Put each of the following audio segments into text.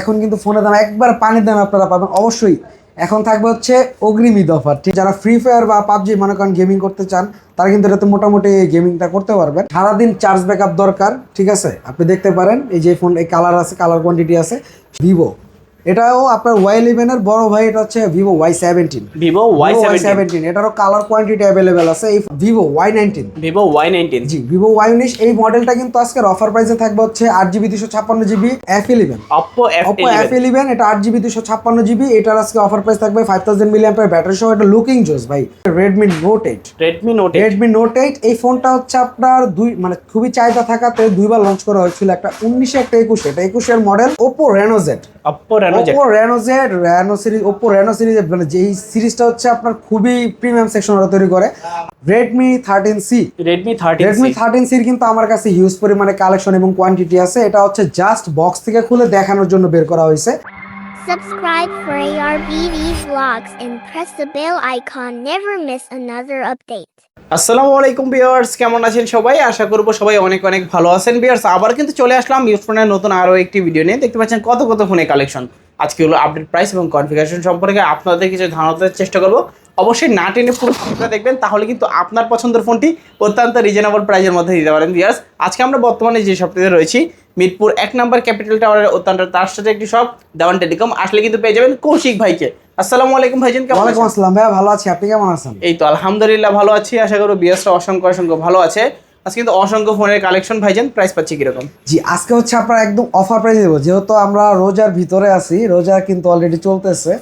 এখন কিন্তু ফোনের দাম, একবার পানির দাম আপনারা পাবেন। অবশ্যই এখন থাকবে হচ্ছে অগ্রিম ঈদ অফার। ঠিক, যারা ফ্রি ফায়ার বা পাবজি, মনে করেন গেমিং করতে চান, তারা কিন্তু এটাতে মোটামুটি গেমিংটা করতে পারবেন। সারাদিন চার্জ ব্যাকআপ দরকার, ঠিক আছে? আপনি দেখতে পারেন, এই যে ফোন এই কালার আছে কালার কোয়ান্টিটি আছে ভিভো এটাও আপনার ওয়াই ইলেভেনের বড় ভাই এটা হচ্ছে Vivo Y seventeen Vivo Y seventeen এটারও কালার কোয়ান্টিটি অ্যাভেলেবেল আছে এই Vivo Y nineteen Vivo Y nineteen জি ভিভো ওয়াই উনিশ এই মডেলটা কিন্তু আজকের অফার প্রাইসে থাকবে হচ্ছে আট জিবি দুশো ছাপ্পান্ন GB F eleven Oppo F Oppo F eleven এটা আট জিবি দুশো ছাপ্পান্ন জিবি এটার আজকে অফার প্রাইস থাকবে ফাইভ থাউজেন্ড মিলি ব্যাটারি সহ এটা লুকিং জোস ভাই Redmi Note eight Redmi Note Redmi Note eight এই ফোনটা হচ্ছে আপনার দুই মানে খুবই চাহিদা থাকাতে দুইবার লঞ্চ করা হয়েছিল একটা উনিশে একটা একুশে এটা একুশের model Oppo Reno Z Oppo Reno Oppo Reno Z Reno series Oppo Reno series মানে যেই সিরিজটা হচ্ছে আপনার খুবই প্রিমিয়াম সেকশন ওরা তৈরি করে। Redmi thirteen C Redmi thirty Redmi thirteen সির কিন্তু আমার কাছে হিউজ পরিমাণে কালেকশন এবং কোয়ান্টিটি আছে। এটা হচ্ছে জাস্ট বক্স থেকে খুলে দেখানোর জন্য বের করা হয়েছে। Subscribe for ARBV vlogs and press the bell icon. Never miss another update. আসসালামু আলাইকুম বিয়ার্স কেমন আছেন সবাই? আশা করব সবাই অনেক অনেক ভালো আছেন। বিয়ার্স আবার কিন্তু চলে আসলাম। ইউজ ফোনের নতুন আরও একটি ভিডিও নিয়ে। দেখতে পাচ্ছেন কত কত ফোনে কালেকশন আজকে হলো আপডেট প্রাইস এবং কনফিগারেশন সম্পর্কে আপনাদের কিছু ধারণা দেওয়ার চেষ্টা করব। অবশ্যই না টেনে পুরো ভিডিওটা দেখবেন তাহলে কিন্তু আপনার পছন্দের ফোনটি অত্যন্ত রিজনেবল প্রাইসের মধ্যে দিতে পারেন বিয়ার্স আজকে আমরা বর্তমানে যে শপটিতে রয়েছি মিরপুর এক নম্বর ক্যাপিটাল টাওয়ারের অত্যন্ত তার সাথে একটি শপ দেওয়ান টেলিকম। আসলে কিন্তু পেয়ে যাবেন কৌশিক ভাইকে। আসসালামু আলাইকুম ভাইজান কেমন ওয়ালাইকুম আছেন? আসসালাম। ভাইয়া ভালো আছি আপনি কেমন আছেন? এই তো আলহামদুলিল্লাহ ভালো আছি। আশা করব বিয়াসটা অসংখ্য অসংখ্য ভালো আছে। আজকে কিন্তু অসংখ্য ফোনের কালেকশন ভাইজান প্রাইস পাচ্ছি কীরকম? জি আজকে হচ্ছে আপনার একদম অফার প্রাইস দেবো। যেহেতু আমরা রোজার ভিতরে আছি রোজা কিন্তু অলরেডি চলতেছে।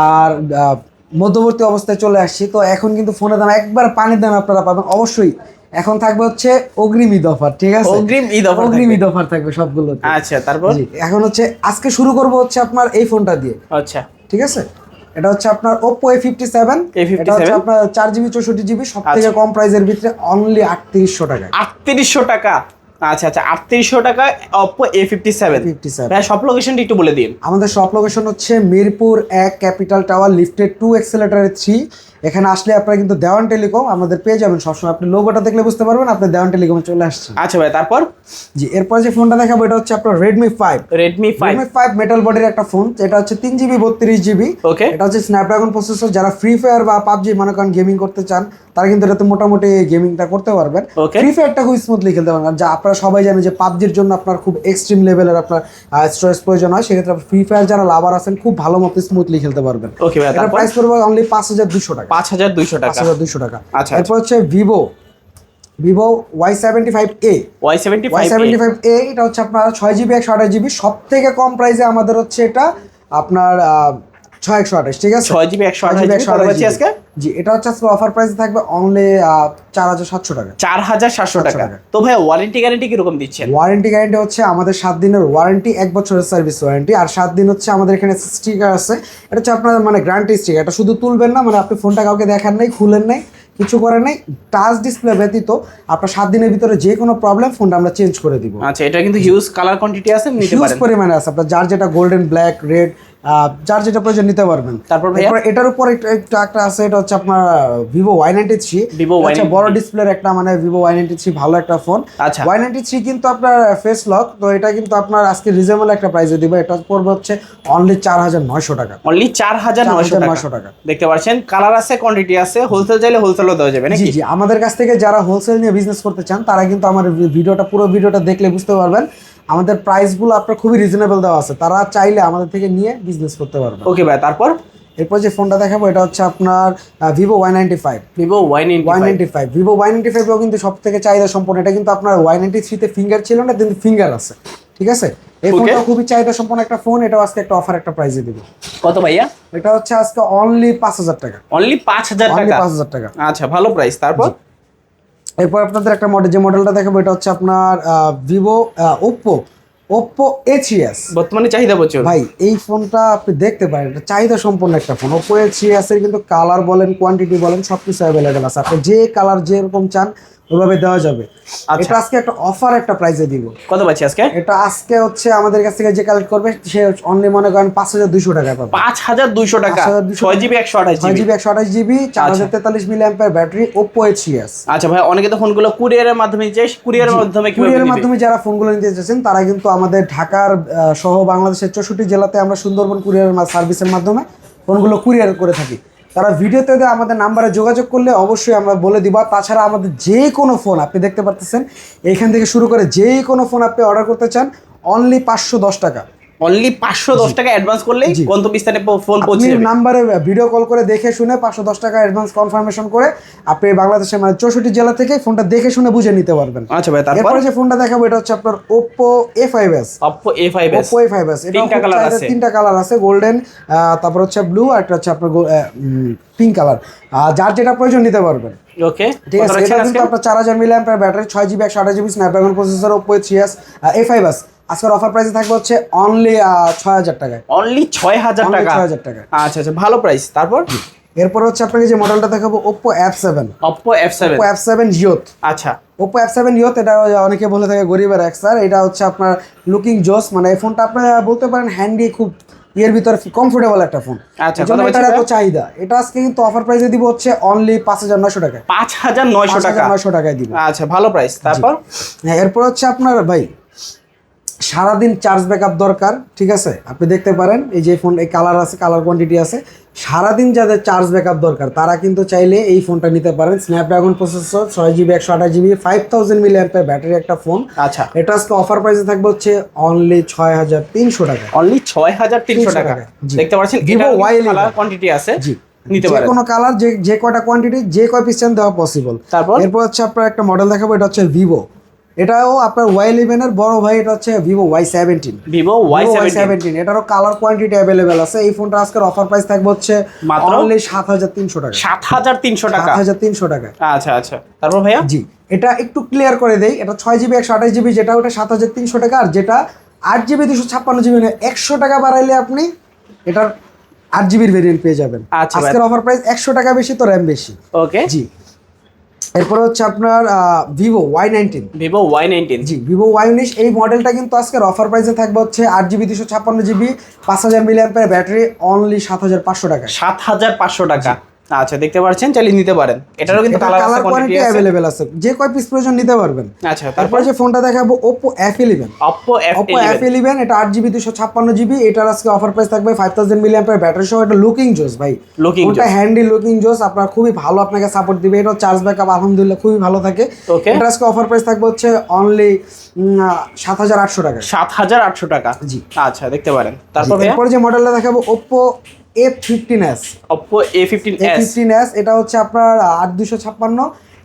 আর মধ্যবর্তী অবস্থায় চলে আসছি তো এখন কিন্তু ফোনের দাম একবার পানির দাম আপনারা পাবেন। অবশ্যই এখন থাকবে হচ্ছে অগ্রিম ঈদ অফার ঠিক আছে? অগ্রিম ঈদ অফার অগ্রিম। ঈদ অফার থাকবে সবগুলো আচ্ছা তারপর? এখন হচ্ছে আজকে শুরু করব হচ্ছে আপনার এই ফোনটা দিয়ে। আচ্ছা। ঠিক আছে? এটা হচ্ছে আপনার Oppo A57 A57 এটা হচ্ছে আপনার চার জিবি চৌষট্টি জিবি সব থেকে আচ্ছা। কম প্রাইসের ভিতরে অনলি আটত্রিশশো টাকা আটত্রিশশো টাকা? আচ্ছা আচ্ছা আটত্রিশশো টাকা Oppo A fifty seven A57 হ্যাঁ সব লোকেশনটি একটু বলে দিন। আমাদের শপ লোকেশন হচ্ছে মিরপুর এক ক্যাপিটাল টাওয়ার লিফটেড টু এক্সেলেটারের থ্রি এখানে আসলে আপনারা কিন্তু দেওয়ান টেলিকম আমাদের পেয়ে যাবেন সবসময়। আপনি লোগোটা দেখলে বুঝতে পারবেন আপনি দেওয়ান টেলিকমে চলে আসছেন। আচ্ছা ভাই তারপর? জি এরপর যে ফোনটা দেখাবো এটা হচ্ছে আপনার Redmi five Redmi five Redmi five metal বডির একটা ফোন এটা হচ্ছে তিন জিবি বত্রিশ জিবি ওকে এটা হচ্ছে স্ন্যাপড্রাগন প্রসেসর যারা ফ্রি ফায়ার বা পাবজি মনে করেন গেমিং করতে চান তারা কিন্তু এটাতে মোটামুটি গেমিংটা করতে পারবেন। ফ্রি ফায়ারটা খুব স্মুথলি খেলতে পারবেন। আর যা আপনারা সবাই জানেন যে পাবজির জন্য আপনার খুব এক্সট্রিম লেভেলের আপনার স্টোরেজ প্রয়োজন হয় সেক্ষেত্রে ফ্রি ফায়ার যারা লাভার আছেন খুব ভালো মতো স্মুথলি খেলতে পারবেন। ওকে ভাই এটা প্রাইস পড়বে অনলি পাঁচ হাজার দুশো টাকা। পাঁচ হাজার দুইশো পাঁচ টাকা হাজার দুশো টাকা। আচ্ছা, এরপর হচ্ছে Vivo Vivo Y seventy five A Y seventy Y seventy five A এটা হচ্ছে আপনার ছয় জিবি একশো আঠাশ জিবি সব থেকে কম প্রাইসে আমাদের হচ্ছে এটা আপনার আহ, ছয় একশো আঠাশ ঠিক আছে? ছয় জিবি একশো আঠাশ একশো আঠাশ আজকে? জি এটা হচ্ছে আজকে অফার প্রাইস থাকবে অনলি চার হাজার সাতশো টাকা। চার হাজার সাতশো টাকা। তো ভাই ওয়ারেন্টি গ্যারেন্টি কীরকম দিচ্ছেন? ওয়ারেন্টি গ্যারেন্টি হচ্ছে আমাদের সাত দিনের ওয়ারেন্টি এক বছরের সার্ভিস ওয়ারেন্টি আর সাত দিন হচ্ছে আমাদের এখানে স্টিকার আছে। এটা হচ্ছে আপনার মানে গ্যারান্টি স্টিকার এটা শুধু তুলবেন না মানে আপনি ফোনটা কাউকে দেখান নাই খুলেন নাই কিছু করেন নাই টাচ ডিসপ্লে ব্যতীত আপনার সাত দিনের ভিতরে যে কোনো প্রবলেম ফোনটা আমরা চেঞ্জ করে দিব। আচ্ছা এটা কিন্তু হিউজ কালার কোয়ান্টিটি আছে হিউজ পরিমাণে আছে। আপনার যার যেটা গোল্ডেন ব্ল্যাক রেড যার যেটা প্রয়োজন নিতে পারবেন। তারপর ভাইয়া? এটার উপর একটা একটা আছে এটা হচ্ছে আপনার Vivo Y ninety three Vivo Y93 বড় ডিসপ্লের একটা মানে ভিভো ওয়াই নাইনটি থ্রি ভালো একটা ফোন আচ্ছা। ওয়াই নাইনটি থ্রি কিন্তু আপনার ফেস লক তো এটা কিন্তু আপনার আজকে রিজনেবল একটা প্রাইসে দিবে। এটা পড়বে হচ্ছে অনলি চার হাজার নয়শো টাকা। অনলি চার হাজার নয়শো 4,900 টাকা। দেখতে পাচ্ছেন? কালার আছে কোয়ান্টিটি আছে হোলসেল চাইলে হোলসেলও দেওয়া যাবে জি নাকি? জি আমাদের কাছ থেকে যারা হোলসেল নিয়ে বিজনেস করতে চান তারা কিন্তু আমার ভিডিওটা পুরো ভিডিওটা দেখলে বুঝতে পারবেন। আমাদের প্রাইসগুলো আপনার খুবই রিজনেবল দেওয়া আছে। তারা চাইলে আমাদের থেকে নিয়ে বিজনেস করতে পারবেন ওকে ভাই তারপর? এরপর যে ফোনটা দেখাবো এটা হচ্ছে আপনার Vivo Y ninety five Vivo Y Y ninety five Vivo Y ninety ফাইভও কিন্তু সব থেকে চাহিদা সম্পন্ন। এটা কিন্তু আপনার ওয়াই নাইনটি থ্রিতে ফিঙ্গার ছিল না কিন্তু ফিঙ্গার আছে। ঠিক আছে? এই. ফোনটা খুবই চাহিদা সম্পন্ন একটা ফোন এটাও আজকে একটা অফার একটা প্রাইসে দিব। কত ভাইয়া? এটা হচ্ছে আজকে অনলি পাঁচ হাজার টাকা। অনলি পাঁচ হাজার টাকা? পাঁচ হাজার টাকা। আচ্ছা ভালো প্রাইস তারপর? এরপর আপনাদের একটা মডেল যে মডেলটা দেখাবো এটা হচ্ছে আপনার ভিভো ওপ্পো ওপ্পো এসিএস এস বর্তমানে চাহিদা প্রচুর। ভাই এই ফোনটা আপনি দেখতে পারেন এটা চাহিদা সম্পন্ন একটা ফোন ওপো এ থ্রি এর কিন্তু কালার বলেন কোয়ান্টিটি বলেন সব কিছু অ্যাভেলেবেল আছে। আপনি যে কালার যেরকম চান ওইভাবে দেওয়া যাবে। আচ্ছা। এটা আজকে একটা অফার একটা প্রাইসে দিব। কত পাচ্ছি আজকে? এটা আজকে হচ্ছে আমাদের কাছ থেকে যে কালেক্ট করবে সে অনলি মনে করেন পাঁচ হাজার দুশো টাকায় পাবে। পাঁচ হাজার দুইশো টাকা। 5200 ছয় জিবি একশো আঠাশ ছয় জিবি। একশো আঠাশ জিবি চার হাজার তেতাল্লিশ মিলি অ্যাম্পের ব্যাটারি ওপো এইচ আচ্ছা ভাই অনেকে তো ফোনগুলো কুরিয়ারের মাধ্যমে চাই কুরিয়ারের মাধ্যমে কীভাবে কুরিয়ারের মাধ্যমে যারা ফোনগুলো নিতে চাচ্ছেন তারা কিন্তু আমাদের ঢাকার সহ বাংলাদেশের চৌষট্টি জেলাতে আমরা সুন্দরবন কুরিয়ার সার্ভিসের মাধ্যমে ফোনগুলো কুরিয়ার করে থাকি। তারা ভিডিওতে আমাদের নাম্বারে যোগাযোগ করলে অবশ্যই আমরা বলে দিব। তাছাড়া আমাদের যে কোনো ফোন আপনি দেখতে পারতেছেন, এইখান থেকে শুরু করে যে কোনো ফোন আপনি অর্ডার করতে চান অনলি পাঁচশো দশ টাকা। অনলি পাঁচশো দশ টাকা অ্যাডভান্স করলেই। গন্তব্যস্থানে ফোন পৌঁছে নাম্বারে ভিডিও কল করে দেখে শুনে পাঁচশো দশ টাকা অ্যাডভান্স কনফার্মেশন করে আপনি বাংলাদেশের মানে চৌষট্টি জেলা থেকে ফোনটা দেখে শুনে বুঝে নিতে পারবেন। আচ্ছা ভাই তারপর? যে ফোনটা দেখাবো এটা হচ্ছে আপনার Oppo A five S Oppo A five S Oppo A five S তিনটা colour আছে। তিনটা কালার আছে গোল্ডেন তারপর হচ্ছে ব্লু আর একটা হচ্ছে আপনার পিঙ্ক কালার যার যেটা প্রয়োজন নিতে পারবেন। ওকে ঠিক আছে এটা কিন্তু আপনার চার হাজার মিলি অ্যাম্পের ব্যাটারি ছয় জিবি একশো আঠাশ জিবি স্ন্যাপড্রাগন প্রসেসর ওপো সিএস এ ফাইভ এস আজকের অফার প্রাইসে থাকবে হচ্ছে অনলি ছয় হাজার টাকায়। অনলি ছয় হাজার টাকা? 6,000 টাকা। আচ্ছা আচ্ছা ভালো প্রাইস তারপর? এরপর হচ্ছে আপনাকে যে মডেলটা দেখাবো Oppo F seven Oppo F seven Oppo F seven জিওত আচ্ছা। ওপো অ্যাপ সেভেন ইয়ত এটা অনেকে বলে থাকে গরিবের এক স্যার এটা হচ্ছে আপনার লুকিং জোস মানে এই ফোনটা আপনারা বলতে পারেন হ্যান্ডি খুব ইয়ের ভিতরে কমফোর্টেবল একটা ফোন আচ্ছা, এটার এত চাহিদা। এটা আজকে কিন্তু অফার প্রাইসে দিব হচ্ছে অনলি পাঁচ হাজার নয়শো টাকায়। পাঁচ হাজার নয়শো টাকা। নয়শো টাকায় দিব। আচ্ছা ভালো প্রাইস তারপর? হ্যাঁ এরপর হচ্ছে আপনার ভাই সারাদিন চার্জ ব্যাকআপ দরকার ঠিক আছে? আপনি দেখতে পারেন এই যে ফোন এই কালার আছে কালার কোয়ান্টিটি আছে। সারাদিন যাদের চার্জ ব্যাকআপ দরকার তারা কিন্তু চাইলে এই ফোনটা নিতে পারেন। স্ন্যাপড্রাগন প্রসেসর ছয় জিবি একশো আঠাশ GB five thousand milliampere battery একটা ফোন আচ্ছা। এটা আজকে অফার প্রাইসে থাকবে হচ্ছে অনলি ছয় হাজার তিনশো টাকা। অনলি ছয় হাজার তিনশো 300 টাকা। দেখতে পাচ্ছেন এটা Y11 কোয়ান্টিটি আছে। জি। নিতে পারেন। কোনো কালার যে যে কয়টা কোয়ান্টিটি যে কয় পিস চান দেওয়া পসিবল তারপর? এরপর হচ্ছে আপনার একটা মডেল দেখাবো এটা হচ্ছে ভিভো এটাও আপনার ওয়াই ইলেভেনের বড় ভাই এটা হচ্ছে Vivo Y seventeen Vivo Y seventeen seventeen এটারও কালার কোয়ান্টিটি অ্যাভেলেবেল আছে। এই ফোনটা আজকের অফার প্রাইস থাকবে হচ্ছে মাত্র? অনলি সাত হাজার তিনশো টাকা। সাত হাজার তিনশো সাত টাকা? সাত হাজার তিনশো টাকা। আচ্ছা আচ্ছা। তারপর ভাইয়া? জি এটা একটু ক্লিয়ার করে দেই। এটা ছয় জিবি একশো আঠাশ জিবি যেটা ওটা সাত হাজার তিনশো টাকা। আর যেটা আট জিবি দুশো ছাপ্পান্ন জিবি একশো টাকা বাড়াইলে আপনি এটার আট জিবির ভেরিয়েন্ট পেয়ে যাবেন। আচ্ছা, আজকের অফার প্রাইস একশো টাকা বেশি তো র্যাম বেশি। ওকে জি। এরপর হচ্ছে আপনার Vivo Y nineteen Vivo Y nineteen জি ভিভো ওয়াই উনিশ এই মডেলটা কিন্তু আজকের অফার প্রাইসে থাকবে হচ্ছে আট জিবি দুশো ছাপ্পান্ন জিবি পাঁচ হাজার মিলিয়ান ব্যাটারি অনলি সাত হাজার পাঁচশো টাকা। সাত হাজার পাঁচশো টাকা। আচ্ছা দেখতে পাচ্ছেন চাইলে নিতে পারেন। এটারও কিন্তু এটা কালার কালার কোয়ান্টিটি কোয়ালিটি আছে। অ্যাভেলেবেল আছে। যে কয় পিস প্রয়োজন নিতে পারবেন। আচ্ছা তারপর? যে ফোনটা দেখাবো Oppo F eleven Oppo F Oppo এটা আট জিবি দুশো ছাপ্পান্ন জিবি এটার আজকে অফার প্রাইস থাকবে ফাইভ থাউজেন্ড মিলি ব্যাটারি সহ। এটা লুকিং জোস ভাই। Looking ওটা Joss। হ্যান্ডি লুকিং জোস আপনার খুবই ভালো আপনাকে সাপোর্ট দিবে। এটা চার্জ ব্যাকআপ আলহামদুলিল্লাহ খুবই ভালো থাকে. এটা আজকে অফার প্রাইস থাকবে হচ্ছে অনলি সাত হাজার আটশো টাকা। সাত হাজার আটশো টাকা। জি। আচ্ছা দেখতে পারেন। তারপর যে মডেলটা দেখাবো Oppo F fifteen S Oppo A fifteen fifteen S এটা হচ্ছে আপনার আট দুশো ছাপ্পান্ন।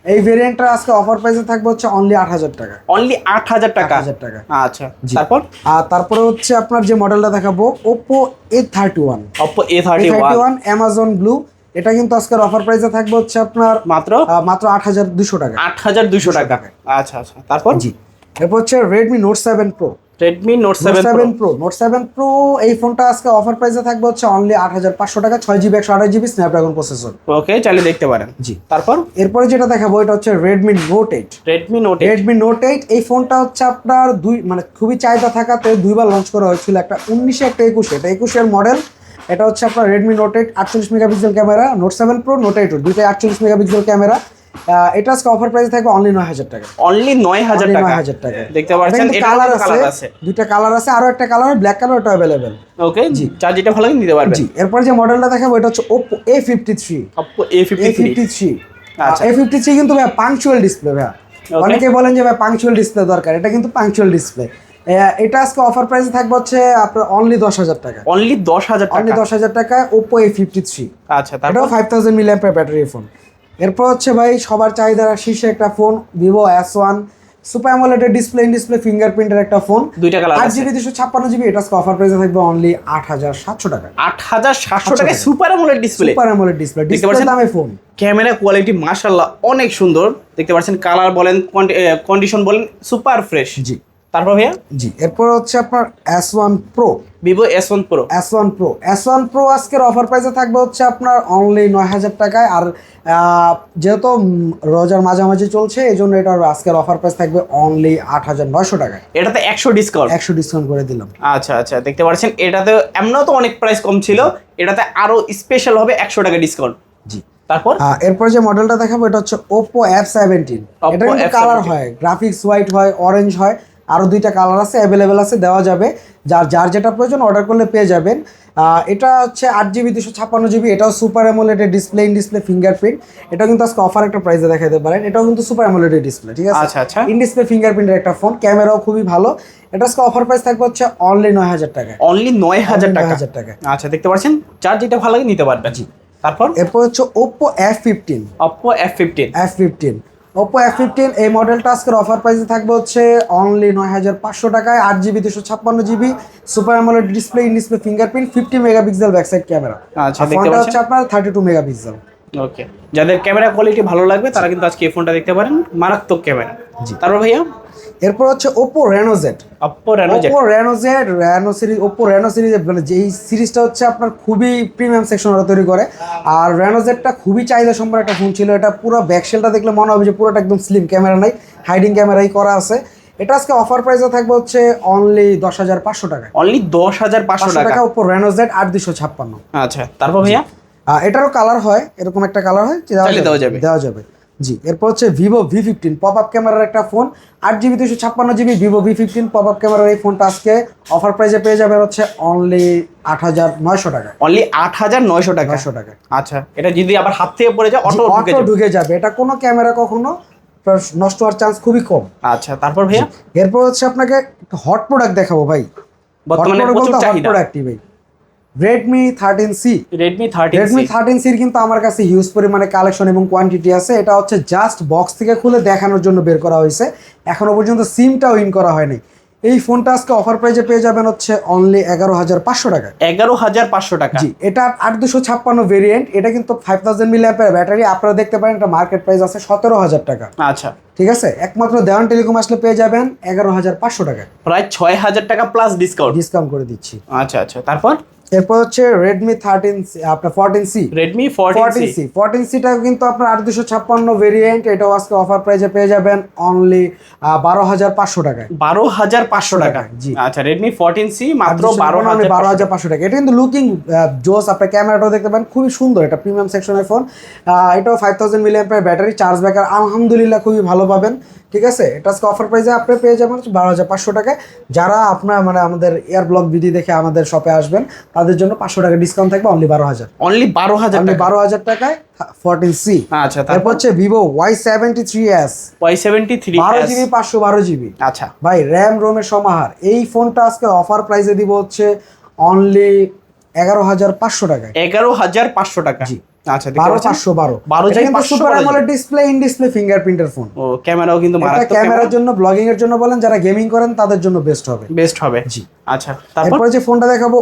এই ভেরিয়েন্টটা আজকে অফার প্রাইসে থাকবে হচ্ছে অনলি আট হাজার টাকা। অনলি আট হাজার টাকা? হাজার টাকা। আচ্ছা তারপর? আর তারপরে হচ্ছে আপনার যে মডেলটা দেখাবো Oppo A thirty one Oppo A thirty one Amazon blue এটা কিন্তু আজকের অফার প্রাইসে থাকবে হচ্ছে আপনার মাত্র? মাত্র আট হাজার দুশো টাকা। আট হাজার দুশো টাকা। আচ্ছা আচ্ছা তারপর? জি। এরপর হচ্ছে Redmi Note seven Pro Redmi Note seven seven Pro Note seven Pro এই ফোনটা আজকে অফার প্রাইসে থাকবে হচ্ছে অনলি আট হাজার পাঁচশো টাকা ছয় জিবি একশো আঠাশ জিবি স্ন্যাপড্রাগন প্রসেসর ওকে চাইলে দেখতে পারেন। জি। তারপর? এরপরে যেটা দেখাবো এটা হচ্ছে Redmi Note eight Redmi Note Redmi Note eight এই ফোনটা হচ্ছে আপনার দুই মানে খুবই চাহিদা থাকাতে দুইবার লঞ্চ করা হয়েছিল একটা উনিশে একটা একুশে। এটা একুশের মডেল এটা হচ্ছে আপনার রেডমি নোট এইট আটচল্লিশ megapixel camera Note seven Pro Note eight দুইটাই আটচল্লিশ মেগাপিক্সেল ক্যামেরা এটা আজকে অফার প্রাইস থাকবে অনলি নয় হাজার টাকা। অনলি নয় হাজার টাকা। 9,000 টাকা। দেখতে পাচ্ছেন এটা কালার আছে দুইটা কালার আছে আরও একটা কালার ব্ল্যাক কালার ওটা অ্যাভেলেবেল ওকে জি। চার যেটা ভালো লাগে নিতে পারবেন। জি এরপর যে মডেলটা দেখাবো এটা হচ্ছে এ ফিফটি থ্রি আচ্ছা। এ ফিফটি থ্রি কিন্তু ভাই পাংচুয়াল ডিসপ্লে Okay. অনেকে বলেন যে ভাই পাংচুয়াল ডিসপ্লে দরকার এটা কিন্তু পাংচুয়াল ডিসপ্লে এটা আজকে অফার প্রাইসে থাকবে হচ্ছে আপনার অনলি দশ হাজার টাকা। অনলি দশ হাজার অনলি দশ হাজার টাকা ওপো এ ফিফটি থ্রি আচ্ছা এটাও five thousand milliampere battery phone এরপর হচ্ছে ভাই সবার চাহিদার শীর্ষে একটা phone Vivo S one super AMOLED display in display ফিঙ্গারপ্রিন্টের একটা ফোন দুইটা কালার আট জিবি দুশো ছাপ্পান্ন জিবি এটা অফার প্রাইসে থাকবে অনলি আট হাজার সাতশো টাকা। আট হাজার সাতশো টাকায় টাকা। Super AMOLED display super AMOLED display display? দামে ফোন ক্যামেরা কোয়ালিটি মাশাল্লাহ অনেক সুন্দর। দেখতে পাচ্ছেন কালার বলেন কন্ডিশন বলেন সুপার ফ্রেশ জি। তারপর ভাইয়া? জি এরপর হচ্ছে আপনার S one Pro Vivo S one Pro S one Pro S one Pro আজকের অফার প্রাইসে থাকবে হচ্ছে আপনার অনলি নয় হাজার টাকায়। আর যেহেতু রোজার মাঝামাঝি চলছে এই জন্য এটার আজকের অফার প্রাইস থাকবে অনলি আট হাজার নয়শো টাকায়। এটাতে একশো ডিসকাউন্ট একশো ডিসকাউন্ট করে দিলাম। আচ্ছা আচ্ছা দেখতে পাচ্ছেন এটাতে এমনও তো অনেক প্রাইস কম ছিল এটাতে আরও স্পেশাল হবে একশো টাকা ডিসকাউন্ট জি। তারপর? এরপর যে মডেলটা দেখাবো এটা হচ্ছে ওপো এফ সেভেন্টিন এটা কালার হয় গ্রাফিক্স হোয়াইট হয় অরেঞ্জ হয়। আরও দুইটা কালার আছে অ্যাভেলেবেল আছে দেওয়া যাবে। যার যার যেটা প্রয়োজন অর্ডার করলে পেয়ে যাবেন। এটা হচ্ছে আট জিবি দুশো ছাপ্পান্ন জিবি এটাও সুপার অ্যামোলেডের ডিসপ্লে ইন ডিসপ্লে ফিঙ্গারপ্রিন্ট এটাও কিন্তু আজকে অফার একটা প্রাইসে দেখাতে পারেন। এটাও কিন্তু সুপার অ্যামোলেডের ডিসপ্লে ঠিক আছে? আচ্ছা, আচ্ছা। ইন ডিসপ্লে ফিঙ্গারপ্রিন্টের একটা ফোন ক্যামেরাও খুবই ভালো। এটা আজকে অফার প্রাইস থাকবে হচ্ছে অনলি নয় হাজার টাকা অনলি নয় হাজার টাকা? হাজার টাকা। আচ্ছা দেখতে পাচ্ছেন? যার যেটা ভালো লাগে নিতে পারবেন। জি। তারপর? এরপর হচ্ছে Oppo F fifteen Oppo F fifteen F fifteen Oppo F fifteen এই মডেলটা আজকের অফার প্রাইসে থাকবে হচ্ছে অনলি নয় হাজার পাঁচশো টাকায় আট জিবি দুশো ছাপ্পান্ন GB super AMOLED display in display fingerprint fifty megapixel backside camera ফোনটা। হচ্ছে আপনার থার্টি টু মেগাপিক্সেল ওকে যাদের ক্যামেরা কোয়ালিটি ভালো লাগবে তারা কিন্তু আজকে এই ফোনটা দেখতে পারেন। মারাত্মক ক্যামেরা জি। তারপর ভাইয়া? এরপর হচ্ছে Oppo Reno Z Oppo Reno Z Oppo Reno Z Reno series Oppo Reno series মানে যে এই সিরিজটা হচ্ছে আপনার খুবই প্রিমিয়াম সেকশন ওরা তৈরি করে। আর রেনোজেটটা খুবই চাহিদা সম্পন্ন একটা ফোন ছিল। এটা পুরো ব্যাকশেলটা দেখলে মনে হবে যে পুরোটা একদম স্লিম ক্যামেরা নাই হাইডিং ক্যামেরাই করা আছে। এটা আজকে অফার প্রাইসে থাকবে হচ্ছে অনলি দশ হাজার পাঁচশো টাকায়। অনলি দশ হাজার পাঁচশো টাকা। টাকা ওপো রেনোজেট আট দুশো ছাপ্পান্ন। আচ্ছা তারপর ভাইয়া? এটারও কালার হয় এরকম একটা কালার হয় দেওয়া যাবে। দেওয়া যাবে। জি এরপর হচ্ছে Vivo V fifteen pop up ক্যামেরার একটা ফোন আট জিবি দুশো ছাপ্পান্ন GB Vivo V fifteen pop up ক্যামেরার এই ফোনটা আজকে অফার প্রাইসে পেয়ে যাবে হচ্ছে অনলি আট হাজার নয়শো টাকা। অনলি আট হাজার নয়শো টাকা? নয়শো টাকা। আচ্ছা এটা যদি আবার হাত থেকে পড়ে যায় অটো ঢুকে অটো যাবে। ঢুকে যাবে। এটা কোনো ক্যামেরা কখনো নষ্ট হওয়ার চান্স খুবই কম। আচ্ছা তারপর ভাইয়া? এরপর হচ্ছে আপনাকে হট প্রোডাক্ট দেখাবো ভাই। বর্তমানে প্রচুর হট চাহিদা। প্রোডাক্টই ভাই। Redmi thirteen C Redmi thirty Redmi thirteen সির কিন্তু আমার কাছে হিউজ পরিমাণে কালেকশন এবং কোয়ান্টিটি আছে। এটা হচ্ছে জাস্ট বক্স থেকে খুলে দেখানোর জন্য বের করা হয়েছে। এখনও পর্যন্ত সিমটাও ইন করা হয়নি। এই ফোনটা আজকে অফার প্রাইজে পেয়ে যাবেন হচ্ছে অনলি এগারো হাজার পাঁচশো টাকা। এগারো হাজার পাঁচশো টাকা। জি এটা আট দুশো ছাপ্পান্ন ভেরিয়েন্ট এটা কিন্তু ফাইভ থাউজেন্ড মিলি ব্যাটারি আপনারা দেখতে পারেন এটা মার্কেট প্রাইস আছে সতেরো হাজার টাকা। আচ্ছা। ঠিক আছে? একমাত্র দেওয়ান টেলিকম আসলে পেয়ে যাবেন এগারো হাজার পাঁচশো টাকা। প্রায় ছয় হাজার টাকা প্লাস ডিসকাউন্ট ডিসকাউন্ট করে দিচ্ছি। আচ্ছা আচ্ছা। তারপর? এরপর হচ্ছে রেডমি থার্টিন আপনার fourteen C Redmi fourteen C fourteen সিটা কিন্তু আপনার আট দুশো ছাপ্পান্ন ভেরিয়েন্ট এটাও আজকে অফার প্রাইজে পেয়ে যাবেন অনলি বারো হাজার পাঁচশো টাকায়। বারো হাজার পাঁচশো টাকা জি। আচ্ছা রেডমি ফোরটিন সি মাত্র বারো হাজার বারো হাজার পাঁচশো টাকা। এটা কিন্তু লুকিং জোস আপনার ক্যামেরাটাও দেখতে পান খুবই সুন্দর এটা প্রিমিয়াম সেকশনের ফোন এটাও five thousand milliamp battery charge ব্যাকার আলহামদুলিল্লাহ খুবই ভালো পাবেন। ঠিক আছে? এটা আজকে অফার প্রাইসে আপনি পেয়ে যাবেন বারো হাজার পাঁচশো টাকায়। যারা আপনার মানে আমাদের এয়ার ব্লক বিডি দেখে আমাদের শপে আসবেন তাদের জন্য পাঁচশো টাকা ডিসকাউন্ট থাকবে অনলি বারো হাজার। অনলি বারো হাজার বারো হাজার টাকায় ফোরটিন সি আচ্ছা তারপর? হচ্ছে Vivo Y seventy three S Y seventy three বারো জিবি পাঁচশো বারো জিবি। আচ্ছা। ভাই র্যাম রোমের সমাহার। এই ফোনটা আজকে অফার প্রাইসে দিব হচ্ছে অনলি এগারো হাজার পাঁচশো টাকায়। এগারো হাজার পাঁচশো টাকা। জি। আচ্ছা বারো পাঁচশো বারো। বারো এটা জিবি কিন্তু পাঁচশো super AMOLED display in display ফিঙ্গারপ্রিন্টের phone ও ক্যামেরাও কিন্তু ক্যামেরার জন্য ব্লগিং এর জন্য বলেন যারা গেমিং করেন তাদের জন্য বেস্ট হবে। বেস্ট হবে। জি। আচ্ছা তারপর? যে ফোনটা দেখাবো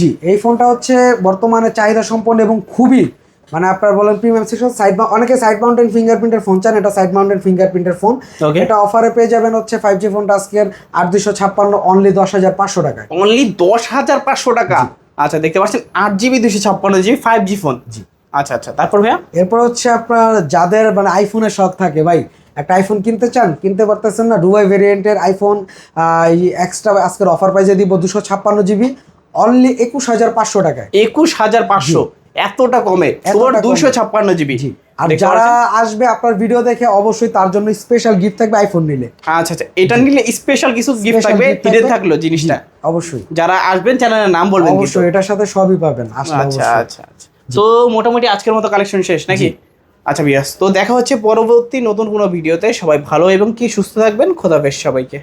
জি এই ফোনটা হচ্ছে বর্তমানে চাহিদা সম্পন্ন এবং খুবই মানে আপনার বলেন প্রিমিয়াম সেকশন সাইড অনেকে সাইড মাউন্টেন ফিঙ্গারপ্রিন্টের ফোন চান এটা সাইড মাউন্টেন ফিঙ্গারপ্রিন্টের ফোন এটা অফারে পেয়ে যাবেন হচ্ছে ফাইভ জি ফোনটা আজকের আট দুশো ছাপ্পান্ন অনলি দশ হাজার পাঁচশো টাকায়। অনলি দশ হাজার পাঁচশো টাকা? আচ্ছা দেখতে পাচ্ছেন আট জিবি দুশো ছাপ্পান্ন জিবি ফাইভ জি ফোন জি। আচ্ছা আচ্ছা তারপর ভাইয়া? এরপর হচ্ছে আপনার যাদের মানে আইফোনের শখ থাকে ভাই একটা আইফোন কিনতে চান কিনতে পারতেছেন না ডুবাই ভেরিয়েন্টের আইফোন এই এক্সট্রা আজকের অফার প্রাইজে দিব দুশো ছাপ্পান্ন জিবি অনলি একুশ হাজার পাঁচশো টাকায়। একুশ হাজার পাঁচশো এতটা কমে। দুশো ছাপ্পান্ন জিবি। জি। আর যারা আসবে আপনার ভিডিও দেখে অবশ্যই তার জন্য স্পেশাল গিফট থাকবে আইফোন নিলে। আচ্ছা আচ্ছা এটা নিলে স্পেশাল কিছু গিফট থাকবে? থাকবে। থাকল জিনিসটা? অবশ্যই। যারা আসবেন চ্যানেলের নাম বলবেন। অবশ্যই এটার সাথে সবই পাবেন আচ্ছা আচ্ছা আচ্ছা। তো মোটামুটি আজকের মতো কালেকশন শেষ নাকি? আচ্ছা বিয়াস তো দেখা হচ্ছে পরবর্তী নতুন কোনো ভিডিওতে সবাই ভালো এবং কি সুস্থ থাকবেন? খোদাফেজ সবাইকে।